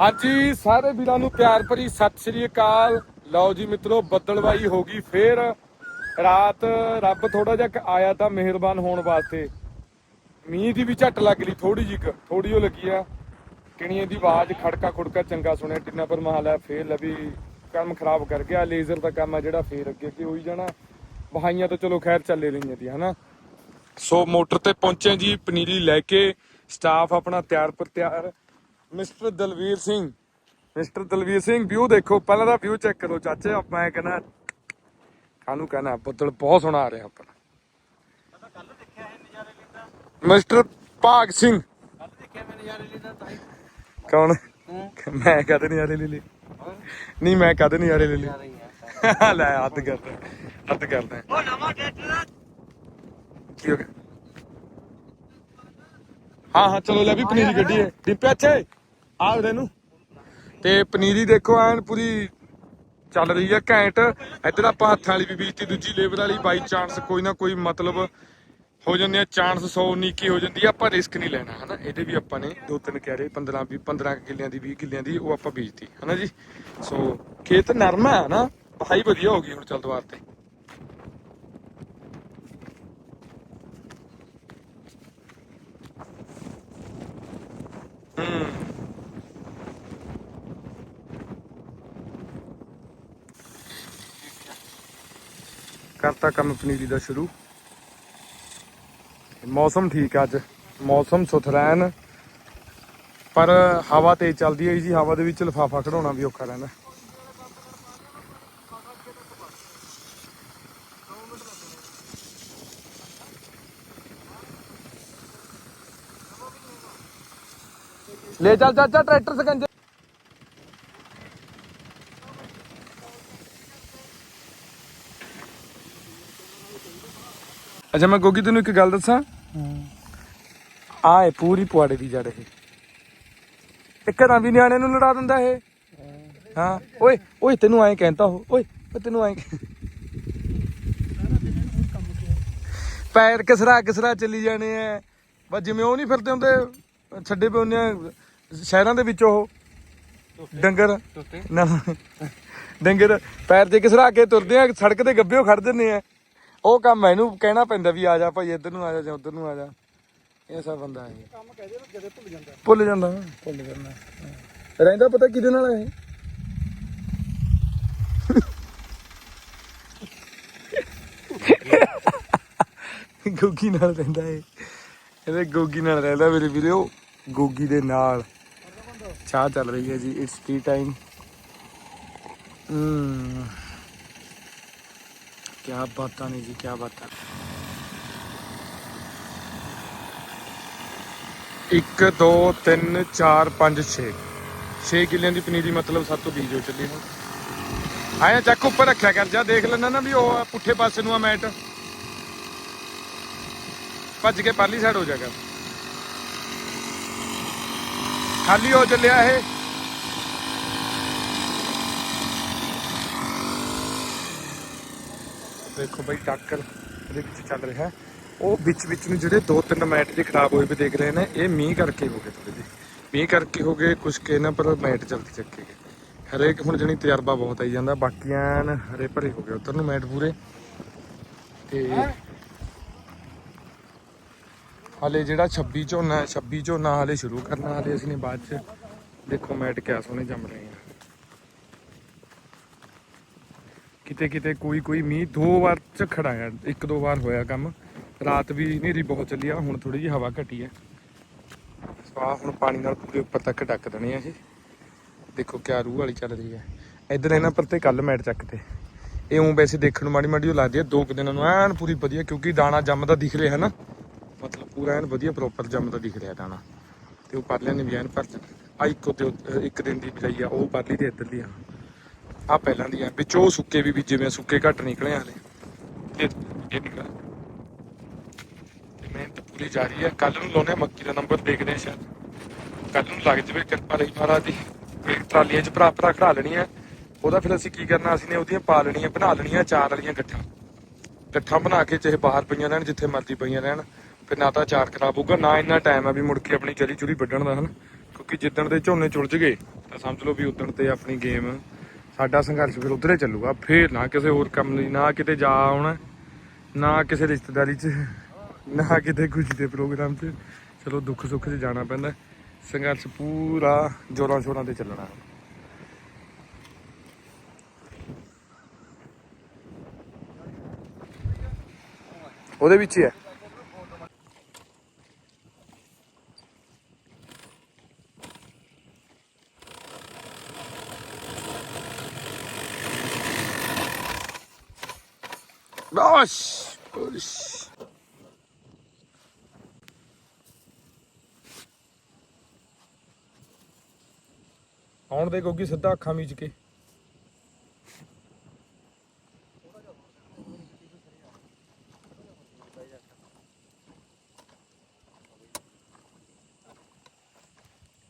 ਹਾਂਜੀ, ਸਾਰੇ ਵੀਰਾਂ ਨੂੰ ਪਿਆਰ ਭਰੀ ਸਤਿ ਸ੍ਰੀ ਅਕਾਲ। ਲਓ ਜੀ ਮਿੱਤਰੋ, ਬੱਦਲਵਾਈ ਹੋ ਗਈ ਫੇਰ। ਰਾਤ ਰੱਬ ਥੋੜਾ ਜਿਹਾ ਆਇਆ ਤਾਂ ਮਿਹਰਬਾਨ ਹੋਣ ਵਾਸਤੇ। ਮੀਂਹ ਦੀ ਵੀ ਝੱਟ ਲੱਗ ਲਈ ਥੋੜੀ ਜਿਹੀ ਥੋੜੀ ਉਹ ਲੱਗੀ ਆ। ਕਿਣੀਆਂ ਦੀ ਆਵਾਜ਼ ਖੜਕਾ ਖੁੜਕਾ ਚੰਗਾ ਸੁਣਿਆ, ਟਿੰਨਾ ਪਰ ਮਹਾਲ ਫੇਰ ਲਵੀ ਕੰਮ ਖਰਾਬ ਕਰ ਗਿਆ, ਲੇਜ਼ਰ ਦਾ ਕੰਮ ਆ ਜਿਹੜਾ, ਫੇਰ ਅੱਗੇ ਅੱਗੇ ਹੋਈ ਜਾਣਾ। ਵਹਾਈਆਂ ਤਾਂ ਚਲੋ ਖੈਰ ਚੱਲੇ ਰਹੀਆਂ ਦੀ ਹਨਾ। ਸੋ ਮੋਟਰ ਤੇ ਪਹੁੰਚੇ ਜੀ, ਪਨੀਰੀ ਲੈ ਕੇ, ਸਟਾਫ ਆਪਣਾ ਤਿਆਰ ਪਰ ਤਿਆਰ mister Dalvir Singh. Mister Dalvir Singh view ਦੇਖੋ ਪਹਿਲਾਂ ਦਾ ਵਿਊ ਚੈੱਕ ਕਰੋ ਚਾਚੇ ਮੈਂ ਕਹਿੰਦਾ ਕਾਹਨੂੰ ਕਹਿਣਾ ਬੱਦਲ ਬਹੁਤ ਸੋਹਣਾ ਆ ਰਿਹਾ ਆਪਣਾ। ਮਿਸਟਰ ਭਾਗ ਸਿੰਘ। ਕੱਲ ਦੇਖਿਆ ਮੈਂ ਨਜ਼ਾਰੇ ਲੈਂਦਾ ਤਾਂ ਹੀ ਕੌਣ? ਮੈਂ ਕਦੇ ਨਹੀਂ ਆਰੇ ਲੈ ਲਈ ਨਹੀਂ ਮੈਂ ਕਦੇ ਲੈ ਲਈ ਨਜ਼ਾਰੇ ਹੀ ਆ ਲੈ ਹੱਦ ਕਰਦਾ ਹੱਦ ਕਰਦਾ ਉਹ ਨਵਾਂ ਟਰੈਕਟਰ ਕੀ ਹੋ ਗਿਆ? ਹਾਂ ਹਾਂ ਚਲੋ ਲੈ ਵੀ ਪਨੀਰੀ ਗੱਡੀ ਹੈ ਡਿੱਪੇ ਅੱਛੇ ਆ ਉਹਦੇ ਨੂੰ। ਤੇ ਪਨੀਰੀ ਦੇਖੋ, ਐਨ ਪੂਰੀ ਚੱਲ ਰਹੀ ਹੈ ਘੈਂਟ। ਇੱਧਰ ਆਪਾਂ ਹੱਥਾਂ ਵਾਲੀ ਵੀ ਬੀਜਤੀ, ਦੂਜੀ ਲੇਬਰ ਵਾਲੀ ਬਾਈ ਚਾਂਸ ਕੋਈ ਨਾ ਕੋਈ ਮਤਲਬ ਹੋ ਜਾਂਦੇ ਆ ਚਾਂਸ 100 ਨੀਕੀ ਹੋ ਜਾਂਦੀ ਆ, ਆਪਾਂ ਰਿਸਕ ਨਹੀਂ ਲੈਣਾ, ਹਨਾ? ਇਹਦੇ ਵੀ ਆਪਾਂ ਨੇ ਦੋ ਤਿੰਨ ਕਿਆਰੇ 15 ਵੀ 15 ਕੁ ਕਿੱਲਿਆਂ ਦੀ 20 ਕਿੱਲਿਆਂ ਦੀ, ਉਹ ਆਪਾਂ ਬੀਜਤੀ, ਹਨਾ ਜੀ? ਸੋ ਖੇਤ ਨਰਮ ਹੈ ਨਾ ਭਾਈ ਵਧੀਆ ਹੋ ਗਈ ਹੁਣ ਚੱਲ ਦੁਆਰ ਤੇ। ਹੂੰ। ਕਰਤਾ ਕੰਮ ਪਨੀਰੀ ਦਾ ਸ਼ੁਰੂ। ਮੌਸਮ ਠੀਕ ਅੱਜ। ਮੌਸਮ ਸੁਥਰਾ ਪਰ ਹਵਾ ਤੇਜ਼ ਚੱਲਦੀ ਹੈ ਜੀ ਹਵਾ ਦੇ ਵਿੱਚ ਲਫਾਫਾ ਖੜਾਉਣਾ ਵੀ ਔਖਾ ਰਹਿੰਦਾ। ਲੈ ਚੱਲ ਚਾਚਾ ਟਰੈਕਟਰ ਸਕੰਜੇ। ਅੱਛਾ ਮੈਂ ਗੋਗੀ ਤੈਨੂੰ ਇੱਕ ਗੱਲ ਦੱਸਾਂ? ਆਏ ਪੂਰੀ ਪੁਆੜੇ ਦੀ ਜੜ ਇਹ। ਇੱਕ ਨਾ ਵੀ ਨਿਆਣੇ ਨੂੰ ਲੜਾ ਦਿੰਦਾ ਇਹ। ਹਾਂ ਓਏ ਓਏ ਤੈਨੂੰ ਐਂ ਕਹਿੰਦਾ ਉਹ ਓਏ ਤੈਨੂੰ ਐਂ ਪੈਰ ਕਿਸਰਾ ਕਿਸਰਾ ਚੱਲੀ ਜਾਣੇ ਐ। ਬਸ ਜਿਵੇਂ ਉਹ ਨਹੀਂ ਫਿਰਦੇ ਹੁੰਦੇ ਛੱਡੇ ਪਏ ਹੁੰਦੇ ਆ ਸ਼ਹਿਰਾਂ ਦੇ ਵਿੱਚ ਉਹ। ਡੰਗਰ। ਨਾ। ਡੰਗਰ ਪੈਰ ਤੇ ਕਿਸਰਾ ਕੇ ਤੁਰਦੇ ਆ ਸੜਕ ਤੇ ਗੱਬਿਓ ਖੜ ਜੰਨੇ ਆ। ਉਹ ਕੰਮ ਇਹਨੂੰ ਕਹਿਣਾ ਪੈਂਦਾ ਵੀ ਆ ਜਾ ਭਾਈ ਇੱਧਰ ਨੂੰ ਆ ਜਾ ਜਾਂ ਉੱਧਰ ਨੂੰ ਆ ਜਾ। ਇਹ ਸਭ ਬੰਦਾ ਹੈ ਕੰਮ ਕਹਦੇ ਜਦੇ ਭੁੱਲ ਜਾਂਦਾ। ਭੁੱਲ ਜਾਂਦਾ ਭੁੱਲ ਜਾਂਦਾ। ਹਾਂ। ਰਹਿੰਦਾ ਪਤਾ ਕਿਹਦੇ ਨਾਲ ਹੈ ਇਹ? ਗੋਗੀ ਨਾਲ ਰਹਿੰਦਾ ਹੈ ਇਹਦੇ ਗੋਗੀ ਨਾਲ ਰਹਿੰਦਾ ਮੇਰੇ ਵੀਰੇ ਗੋਗੀ ਦੇ ਨਾਲ। ਚਾਹ ਚੱਲ ਰਹੀ ਹੈ ਜੀ ਇਟਸ ਟੀ ਟਾਈਮ ਹਮ ਕੀ ਬਾਤਾਂ ਨੇ ਜੀ ਕੀ ਬਾਤਾਂ। ਇੱਕ, ਦੋ, ਤਿੰਨ, ਚਾਰ, ਪੰਜ 6 6 ਕਿੱਲਿਆਂ ਦੀ ਪਨੀਰੀ ਮਤਲਬ ਸਾਤੋਂ ਹੋ ਚੱਲੀ ਹੁਣ। ਆਇਆ ਚੱਕ ਉੱਪਰ ਰੱਖਿਆ ਕਰ, ਜਾ ਦੇਖ ਲੈਣਾ ਨਾ ਵੀ ਉਹ ਪੁੱਠੇ ਪਾਸੇ ਨੂੰ ਆ ਮੈਟ। ਭੱਜ ਕੇ ਪਾਲੀ ਸਾਈਡ ਹੋ ਜਾ ਖਾਲੀ ਹੋ ਚੱਲਿਆ ਇਹ। ਦੇਖੋ ਬਈ ਟਾਕਰ ਇਹਦੇ ਵਿੱਚ ਚੱਲ ਰਿਹਾ ਉਹ ਵਿੱਚ ਵਿੱਚ ਨੂੰ ਜਿਹੜੇ ਦੋ ਤਿੰਨ ਮੈਟ ਜੇ ਖਰਾਬ ਹੋਏ ਵੀ ਦੇਖ ਰਹੇ ਨੇ, ਇਹ ਮੀਂਹ ਕਰਕੇ ਹੋ ਗਏ ਥੋੜੇ ਜਿਹੇ। ਮੀਂਹ ਕਰਕੇ ਹੋ ਗਏ ਕੁਝ ਕੇ ਨਾ ਪਰ ਮੈਟ ਜਲਦੀ ਚੱਕੇ ਗਏ। ਹਰੇਕ ਹੁਣ ਜਣੀ ਤਜਰਬਾ ਬਹੁਤ ਆਈ ਜਾਂਦਾ, ਬਾਕੀਆਂ ਹਰੇ ਭਰੇ ਹੋ ਗਏ, ਉਧਰ ਨੂੰ ਮੈਟ ਪੂਰੇ। ਤੇ ਹਾਲੇ ਜਿਹੜਾ 26 ਝੋਨਾ ਹੈ 26 ਝੋਨਾ ਹਾਲੇ ਸ਼ੁਰੂ ਕਰਨਾ, ਹਾਲੇ ਅਸੀਂ ਨੇ ਬਾਅਦ ਚ ਦੇਖੋ ਮੈਟ ਕਿਆ ਸੋਹਣੇ ਜੰਮ ਰਹੇ ਆ। ਕਿਤੇ ਕਿਤੇ ਕੋਈ ਕੋਈ ਮੀਂਹ ਦੋ ਵਾਰ ਚ ਆਇਆ ਇੱਕ ਦੋ ਵਾਰ ਹੋਇਆ ਕੰਮ। ਰਾਤ ਵੀ ਹਨੇਰੀ ਬਹੁਤ ਚੱਲੀ ਆ, ਹੁਣ ਥੋੜੀ ਜਿਹੀ ਹਵਾ ਘਟੀ ਹੈ ਸਵਾਹ ਹੁਣ ਪਾਣੀ ਨਾਲ ਪੂਰੇ ਉੱਪਰ ਤੱਕ ਢੱਕ ਦੇਣੇ ਆ ਇਹ। ਦੇਖੋ ਕਿਆ ਰੂਹ ਵਾਲੀ ਚੱਲ ਰਹੀ ਹੈ ਇਧਰ ਇਹਨਾਂ ਪਰ ਤੇ ਕੱਲ ਮੈਟ ਚੱਕਤੇ ਇਹ ਉਂ ਵੈਸੇ ਦੇਖਣ ਨੂੰ ਮਾੜੀ ਮਾੜੀ ਉਹ ਲੱਗਦੀ ਹੈ ਦੋ ਕੁ ਦਿਨਾਂ ਨੂੰ ਐਨ ਪੂਰੀ ਵਧੀਆ, ਕਿਉਂਕਿ ਦਾਣਾ ਜੰਮਦਾ ਦਿਖ ਰਿਹਾ ਹੈ ਨਾ। ਮਤਲਬ ਪੂਰਾ ਐਨ ਵਧੀਆ ਪ੍ਰੋਪਰ ਜੰਮਦਾ ਦਿਖ ਰਿਹਾ ਦਾਣਾ। ਤੇ ਉਹ ਪਰਲਿਆਂ ਨੇ ਵੀ ਐਨ ਭਰ ਆ ਇੱਕ ਤੇ ਇੱਕ ਦਿਨ ਦੀ ਬਿਜਾਈ ਆ, ਉਹ ਪਰਲੀ ਤੇ ਇੱਧਰ ਦੀ ਆ। ਆ ਪਹਿਲਾਂ ਦੀਆਂ, ਵਿੱਚ ਉਹ ਸੁੱਕੇ ਵੀ ਬੀਜੇ ਵੇ ਸੁੱਕੇ ਘੱਟ ਨਿਕਲੇ ਹਾਲੇ। ਹਲੇ ਇਹ ਇਹ ਤੇ ਮਿਹਨਤ ਪੂਰੀ ਜਾਰੀ ਹੈ ਕੱਲ ਨੂੰ ਲਾਉਣੇ ਆ ਮੱਕੀ ਦਾ ਨੰਬਰ ਦੇਖਦੇ ਆ ਸ਼ਾਇਦ। ਕੱਲ ਨੂੰ ਲੱਗ ਜਵੇ ਕਿਰਪਾ ਲਈ ਮਹਾਰਾਜ ਦੀ। ਇੱਕ ਟਰਾਲੀਆਂ 'ਚ ਭਰਾ ਭਰਾ ਖੜਾ ਲੈਣੀ ਹੈ ਉਹਦਾ ਫਿਰ ਅਸੀਂ ਕੀ ਕਰਨਾ, ਅਸੀਂ ਨੇ ਉਹਦੀਆਂ ਪਾ ਲੈਣੀਆਂ, ਬਣਾ ਲੈਣੀਆਂ ਚਾਰ ਵਾਲੀਆਂ ਗੱਠਾਂ। ਗੱਠਾਂ ਬਣਾ ਕੇ ਚਾਹੇ ਬਾਹਰ ਪਈਆਂ ਰਹਿਣ, ਜਿੱਥੇ ਮਰਜ਼ੀ ਪਈਆਂ ਰਹਿਣ। ਫਿਰ ਨਾ ਤਾਂ ਚਾਰ ਖਰਾਬ ਹੋਊਗਾ, ਨਾ ਇੰਨਾ ਟਾਈਮ ਆ ਵੀ ਮੁੜ ਕੇ ਆਪਣੀ ਚਰੀ ਚੁਰੀ ਵੱਢਣ ਦਾ, ਹਨ? ਕਿਉਂਕਿ ਜਿੱਦਣ ਦੇ ਝੋਨੇ ਚੁਲਜ ਗਏ, ਤਾਂ ਸਮਝ ਲਓ ਵੀ ਉਦੋਂ ਤੇ ਆਪਣੀ ਗੇਮ ਸਾਡਾ ਸੰਘਰਸ਼ ਫਿਰ ਉਧਰੇ ਚੱਲੂਗਾ, ਫੇਰ ਨਾ ਕਿਸੇ ਹੋਰ ਕੰਮ ਲਈ, ਨਾ ਕਿਤੇ ਜਾ ਆਉਣਾ, ਨਾ ਕਿਸੇ ਰਿਸ਼ਤੇਦਾਰੀ 'ਚ, ਨਾ ਕਿਤੇ ਖੁਸ਼ੀ ਦੇ ਪ੍ਰੋਗਰਾਮ 'ਚ। ਚਲੋ ਦੁੱਖ ਸੁੱਖ 'ਚ ਜਾਣਾ ਪੈਂਦਾ, ਸੰਘਰਸ਼ ਪੂਰਾ ਜੋਰਾਂ ਸ਼ੋਰਾਂ ਤੇ ਚੱਲਣਾ। ਉਹਦੇ ਵਿੱਚ ਹੀ ਹੈ। ਬਸ ਬਸ ਆਉਣ ਦੇ ਗੋਗੀ ਸਿੱਧਾ ਅੱਖਾਂ ਮੀਚ ਕੇ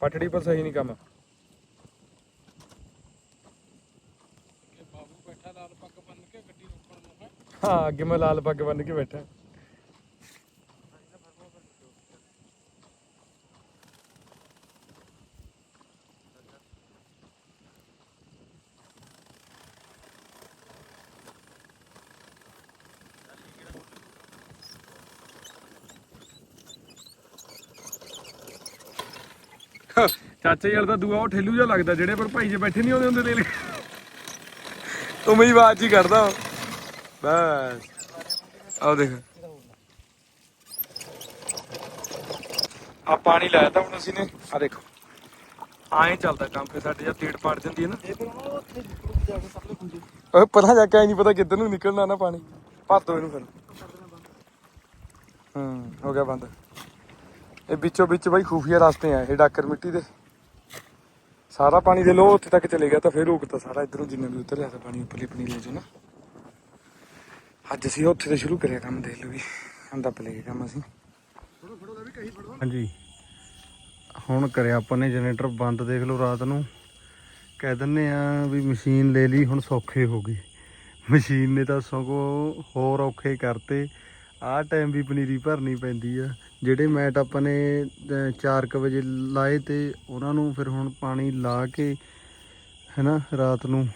ਪਟੜੀ ਪਰ ਸਹੀ ਨਹੀਂ ਕੰਮ ਹਾਂ ਅੱਗੇ ਮੈਂ ਲਾਲ ਪੱਗ ਬੰਨ ਕੇ ਬੈਠਾ ਚਾਚੇ ਯਾਰ ਦਾ ਦੂਆ ਉਹ ਠੇਲੂ ਜਿਹਾ ਲੱਗਦਾ ਜਿਹੜੇ ਪਰ ਭਾਈ ਜੇ ਬੈਠੇ ਨਹੀਂ ਆਉਂਦੇ ਹੁੰਦੇ ਤੇਲ ਉਹ ਮੇਰੀ ਆਵਾਜ਼ ਹੀ ਕਰਦਾ ਉਹ। ਬਸ। ਆਹ ਦੇਖ। ਆ ਪਾਣੀ ਲਾਇਆ ਤਾਂ ਹੁਣ ਅਸੀਂ ਨੇ। ਆ ਦੇਖੋ। ਆਏ ਚੱਲਦਾ ਕੰਮ ਫਿਰ ਸਾਡੇ ਜਦ ਤੇੜ ਪੜ ਜਾਂਦੀ ਹੈ ਨਾ। ਇਹ ਫਿਰ ਉਹ ਉੱਥੇ ਜਾ ਕੇ ਸਪਲੇ ਖੁੰਝੇ। ਓਏ ਪਤਾ ਜਾ ਕੇ ਨਹੀਂ ਪਤਾ ਕਿੱਧਰ ਨੂੰ ਨਿਕਲਣਾ ਨਾ ਪਾਣੀ। ਭਰ ਦੋ ਇਹਨੂੰ ਫਿਰ। ਹੂੰ ਹੋ ਗਿਆ ਬੰਦ। ਇਹ ਵਿੱਚੋਂ ਵਿੱਚ ਬਾਈ ਖੂਫੀਆ ਰਸਤੇ ਆ ਇਹ ਡਾਕਰ ਮਿੱਟੀ ਦੇ। ਸਾਰਾ ਪਾਣੀ ਦੇ ਲੋ ਉੱਥੇ ਤੱਕ ਚਲੇ ਗਿਆ ਤਾਂ ਫਿਰ ਰੁਕਦਾ ਸਾਰਾ। ਇਧਰੋਂ ਜਿੰਨਾ ਵੀ ਉਤਰਿਆ ਤਾਂ ਪਾਣੀ ਉੱਪਰਲੀ ਪਨੀਲੇ ਚੋਂ ਨਾ। ਅੱਜ ਅਸੀਂ ਉੱਥੇ ਤੇ ਸ਼ੁਰੂ ਕਰਿਆ ਕੰਮ ਦੇਖ ਲਓ ਵੀ ਹੰਦਾ ਪਲੇ ਗਿਆ ਕੰਮ ਅਸੀਂ। ਹਾਂਜੀ। ਹੁਣ ਕਰਿਆ ਆਪਾਂ ਨੇ ਜਨਰੇਟਰ ਬੰਦ ਦੇਖ ਲਓ ਰਾਤ ਨੂੰ। ਕਹਿ ਦਿੰਨੇ ਆ ਵੀ ਮਸ਼ੀਨ ਲੈ ਲਈ, ਹੁਣ ਸੌਖੇ ਹੋ ਗਏ। ਮਸ਼ੀਨ ਨੇ ਤਾਂ ਸਗੋਂ ਹੋਰ ਔਖੇ ਕਰਤੇ। ਆਹ ਟਾਈਮ ਵੀ ਪਨੀਰੀ ਭਰਨੀ ਪੈਂਦੀ ਆ। ਜਿਹੜੇ ਮੈਟ ਆਪਾਂ ਨੇ 4:00 ਵਜੇ ਲਾਏ ਤੇ ਉਹਨਾਂ ਨੂੰ ਫਿਰ ਹੁਣ ਪਾਣੀ ਲਾ ਕੇ, ਹੈਨਾ, ਰਾਤ ਨੂੰ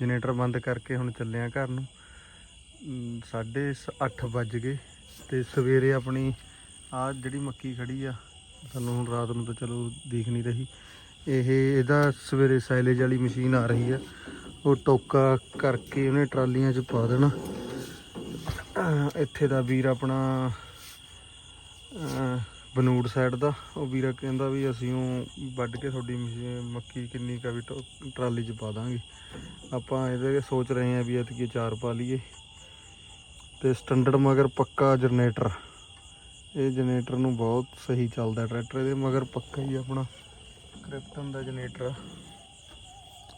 ਜਨਰੇਟਰ ਬੰਦ ਕਰਕੇ ਹੁਣ ਚੱਲਿਆ ਘਰ ਨੂੰ। ਅਮ, ਸਾਢੇ 8 ਵੱਜ ਗਏ ਤੇ ਸਵੇਰੇ ਆਪਣੀ ਆ ਜਿਹੜੀ ਮੱਕੀ ਖੜੀ ਆ ਸਾਨੂੰ ਹੁਣ ਰਾਤ ਨੂੰ ਤਾਂ ਚਲੋ ਦਿਖ ਨਹੀਂ ਰਹੀ। ਇਹ ਇਹਦਾ ਸਵੇਰੇ ਸਾਈਲੇਜ ਵਾਲੀ ਮਸ਼ੀਨ ਆ ਰਹੀ ਆ। ਉਹ ਟੋਕਾ ਕਰਕੇ ਉਹਨੇ ਟਰਾਲੀਆਂ 'ਚ ਪਾ ਦੇਣਾ। ਇੱਥੇ ਦਾ ਵੀਰ ਆਪਣਾ ਬਨੂੜ ਸਾਈਡ ਦਾ। ਉਹ ਵੀਰਾ ਕਹਿੰਦਾ ਵੀ ਅਸੀਂ ਉਹ ਵੱਢ ਕੇ ਤੁਹਾਡੀ ਮਸ਼ੀ- ਮੱਕੀ ਕਿੰਨੀ ਕਾ ਵੀ ਟੋ- ਟਰਾਲੀ 'ਚ ਪਾ ਦਾਂਗੇ। ਆਪਾਂ ਇਹਦੇ ਸੋਚ ਰਹੇ ਹਾਂ ਵੀ ਐਤਕੀ ਚਾਰ ਪਾ ਲਈਏ। ਤੇ ਸਟੈਂਡਰਡ ਮਗਰ ਪੱਕਾ ਜਨਰੇਟਰ। ਇਹ ਜਨਰੇਟਰ ਨੂੰ ਬਹੁਤ ਸਹੀ ਚੱਲਦਾ ਟਰੈਕਟਰ, ਇਹਦੇ ਮਗਰ ਪੱਕਾ ਹੀ ਆਪਣਾ ਕ੍ਰਿਪਟਨ ਦਾ ਜਨਰੇਟਰ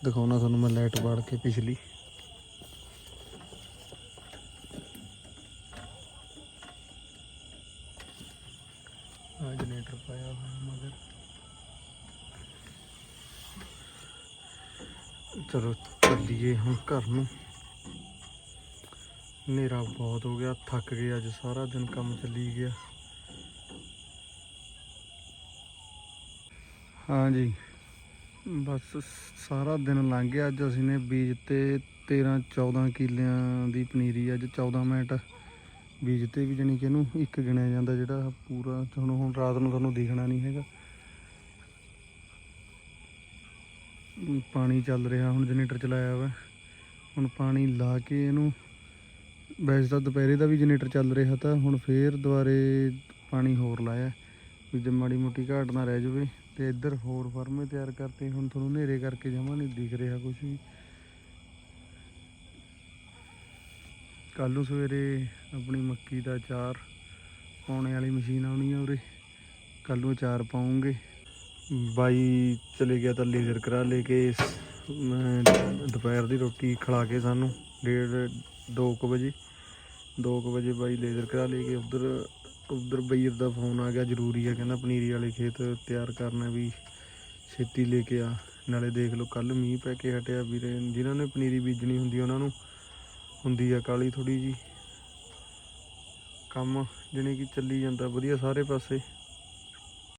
ਦਿਖਾਉਣਾ ਤੁਹਾਨੂੰ ਮੈਂ ਲਾਈਟ ਬਾੜ ਕੇ ਪਿਛਲੀ। ਆ ਜਨਰੇਟਰ ਪਾਇਆ ਮਗਰ। ਚਲੋ ਚੱਲੀਏ ਹੁਣ ਘਰ ਨੂੰ। ਹਨੇਰਾ ਬਹੁਤ ਹੋ ਗਿਆ, ਥੱਕ ਗਏ ਅੱਜ ਸਾਰਾ ਦਿਨ ਕੰਮ ਚੱਲੀ ਗਿਆ। ਹਾਂਜੀ, ਬਸ ਸਾਰਾ ਦਿਨ ਲੰਘ ਗਿਆ। ਅੱਜ ਅਸੀਂ ਨੇ ਬੀਜ ਤੇ 13 14 ਕਿੱਲਿਆਂ ਦੀ ਪਨੀਰੀ, ਅੱਜ 14 ਮਿੰਟ ਬੀਜ ਤੇ ਵੀ ਜਾਣੀ ਕਿ ਇਹਨੂੰ ਇੱਕ ਗਿਣਿਆ ਜਾਂਦਾ ਜਿਹੜਾ ਪੂਰਾ। ਤੁਹਾਨੂੰ ਹੁਣ ਰਾਤ ਨੂੰ ਤੁਹਾਨੂੰ ਦਿਖਣਾ ਨਹੀਂ ਹੈਗਾ। ਪਾਣੀ ਚੱਲ ਰਿਹਾ, ਹੁਣ ਜਨਰੇਟਰ ਚਲਾਇਆ ਵਾ। ਹੁਣ ਪਾਣੀ ਲਾ ਕੇ ਇਹਨੂੰ ਵੈਸੇ ਤਾਂ ਦੁਪਹਿਰੇ ਦਾ ਵੀ ਜਨਰੇਟਰ ਚੱਲ ਰਿਹਾ ਤਾਂ ਹੁਣ ਫੇਰ ਦੁਬਾਰੇ ਪਾਣੀ ਹੋਰ ਲਾਇਆ ਵੀ ਜੇ ਮਾੜੀ ਮੋਟੀ ਘਾਟ ਨਾ ਰਹਿ ਜਾਵੇ ਤੇ ਇੱਧਰ ਹੋਰ ਫਰਮੇ ਤਿਆਰ ਕਰਤੇ, ਹੁਣ ਤੁਹਾਨੂੰ ਹਨੇਰੇ ਕਰਕੇ ਜਮਾ ਨਹੀਂ ਦਿਖ ਰਿਹਾ ਕੁਝ ਵੀ। ਕੱਲ੍ਹ ਨੂੰ ਸਵੇਰੇ ਆਪਣੀ ਮੱਕੀ ਦਾ ਅਚਾਰ ਪਾਉਣੇ ਵਾਲੀ ਮਸ਼ੀਨ ਆਉਣੀ ਆ ਉਰੇ। ਕੱਲ੍ਹ ਨੂੰ ਅਚਾਰ ਪਾਉਂਗੇ। ਬਾਈ ਚਲੇ ਗਿਆ ਤਾਂ ਲੇਜ਼ਰ ਕਰਾ ਲੈ ਕੇ ਦੁਪਹਿਰ ਦੀ ਰੋਟੀ ਖਿਲਾ ਕੇ ਸਾਨੂੰ, ਡੇਢ 2 ਵਜੇ। 2 ਵਜੇ ਬਾਈ ਲੇਜ਼ਰ ਕਰਾ ਲੈ ਕੇ ਉਧਰ ਉਧਰ ਬਈਰ ਦਾ ਫੋਨ ਆ ਗਿਆ, ਜ਼ਰੂਰੀ ਆ, ਕਹਿੰਦਾ ਪਨੀਰੀ ਵਾਲੇ ਖੇਤ ਤਿਆਰ ਕਰਨਾ ਵੀ ਛੇਤੀ ਲੈ ਕੇ ਆ। ਨਾਲੇ ਦੇਖ ਲਓ ਕੱਲ ਮੀਂਹ ਪੈ ਕੇ ਹਟਿਆ ਵੀਰੇ। ਜਿਨ੍ਹਾਂ ਨੇ ਪਨੀਰੀ ਬੀਜਣੀ ਹੁੰਦੀ ਉਹਨਾਂ ਨੂੰ ਹੁੰਦੀ ਆ ਕਾਲੀ ਥੋੜੀ ਜੀ ਕੰਮ ਜਾਣੀ ਕਿ ਚੱਲੀ ਜਾਂਦਾ, ਵਧੀਆ ਸਾਰੇ ਪਾਸੇ।